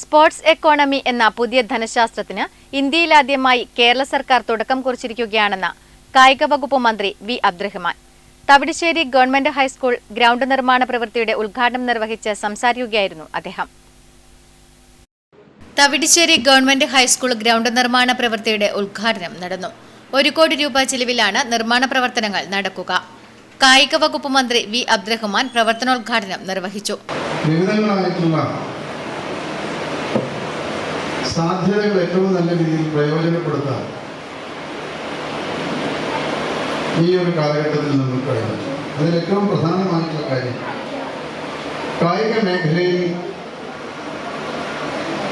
Sports economy എന്ന പുതിയ ധനശാസ്ത്രത്തിന് ഇന്ത്യയിലാദ്യമായി കേരള സർക്കാർ തുടക്കം കുറിച്ചിരിക്കുകയാണെന്ന് കായിക വകുപ്പ് മന്ത്രി V Abdurahman. Thavidissery government high school ground നിർമ്മാണ പ്രവൃത്തിയുടെ ഉദ്ഘാടനം നിർവഹിച്ച് സംസാരിക്കുകയായിരുന്നു അദ്ദേഹം. തവിടശ്ശേരി ഗവൺമെന്റ് ഹൈസ്കൂൾ ഗ്രൗണ്ട് നിർമ്മാണ പ്രവൃത്തിയുടെ ഉദ്ഘാടനം നടന്നു. ഒരു കോടി രൂപ ചിലവിലാണ് നിർമ്മാണ പ്രവർത്തനങ്ങൾ നടക്കുക. കായിക വകുപ്പ് മന്ത്രി വി അബ്ദുറഹ്മാൻ പ്രവർത്തനോദ്ഘാടനം നിർവഹിച്ചു. സാധ്യതകൾ ഏറ്റവും നല്ല രീതിയിൽ പ്രയോജനപ്പെടുത്താൻ ഈ ഒരു കാലഘട്ടത്തിൽ നമുക്ക് കഴിഞ്ഞു. അതിൽ ഏറ്റവും പ്രധാനമായിട്ടുള്ള കാര്യം കായിക മേഖലയിൽ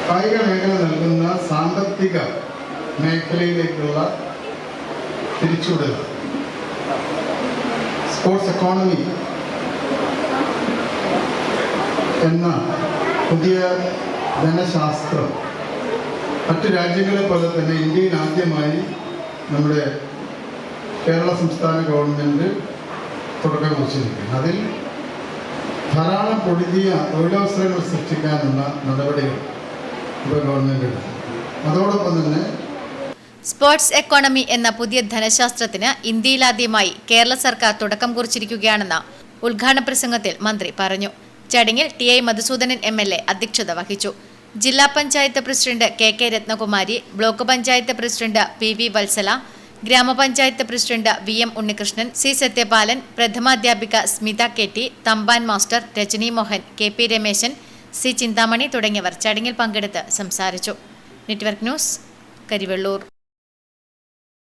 കായിക മേഖല നൽകുന്ന സാമ്പത്തിക മേഖലയിലേക്കുള്ള തിരിച്ചുവിടൽ സ്പോർട്സ് എക്കോണമി എന്ന പുതിയ ധനശാസ്ത്രം മറ്റു രാജ്യങ്ങളെ പോലെ തന്നെ ഇന്ത്യയിൽ ആദ്യമായി നമ്മുടെ കേരള സംസ്ഥാന ഗവൺമെന്റ് തുടക്കം കുറിച്ചിരിക്കുന്നു. അതിൽ ധാരാളം പൊടുതിയ തൊഴിലവസരങ്ങൾ സൃഷ്ടിക്കാനുള്ള നടപടികൾ ഇപ്പോൾ ഗവൺമെന്റ് എടുത്തു അതോടൊപ്പം തന്നെ സ്പോർട്സ് എക്കോണമി എന്ന പുതിയ ധനശാസ്ത്രത്തിന് ഇന്ത്യയിലാദ്യമായി കേരള സർക്കാർ തുടക്കം കുറിച്ചിരിക്കുകയാണെന്ന് ഉദ്ഘാടന പ്രസംഗത്തിൽ മന്ത്രി പറഞ്ഞു. ചടങ്ങിൽ T I Madhusoodanan M L A അധ്യക്ഷത വഹിച്ചു. ജില്ലാ panchayat president K K Rathnakumari block panchayat president P V Valsala ഗ്രാമപഞ്ചായത്ത് president V M Unnikrishnan C Sathyapalan പ്രഥമാധ്യാപിക Smitha K T Thampan master Rajani Mohan K P Rameshan C Chinthamani തുടങ്ങിയവർ ചടങ്ങിൽ പങ്കെടുത്ത് സംസാരിച്ചു. Network news Karivellur.